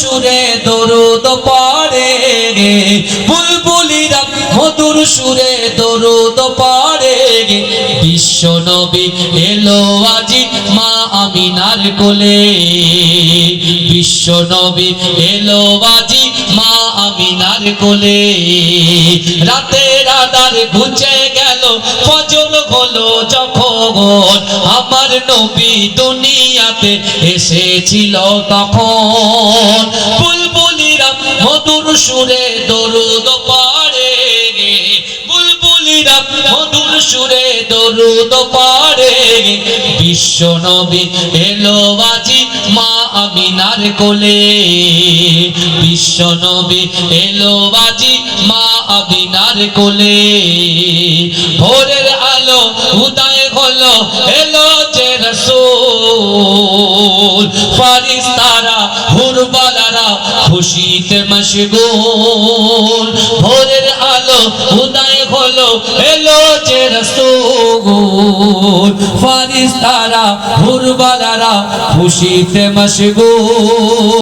সুরে দরুদ পড়ে বুলবুলিরা মধুর সুরে দরুদ পড়ে বিশ্ব নবী এলো আজি মা আমিনার কোলে। বিশ্ব নবী এলো আজি মা আমিনার কোলে। রাতের আধার ঘুচে গেল, ফজল হলো যখন। আমার নবী দুনিয়াতে এসেছিল তখন। সুরে দরুদ পড়ে বুলবুলিরা মধুর সুরে দরুদ পড়ে বিশ্ব নবী এলো বাজি মা আমিনার কোলে। বিশ্ব নবী এলো বাজি মা আমিনার কোলে। ভোরের আলো উদয় হলো, এলো ফারিস্তারা হুরবালারা খুশিতে মশগুল। ভোরের আলো উদয় হলো, এলো যে রসুল। ফারিস্তারা হুরবালারা খুশিতে মশগুল।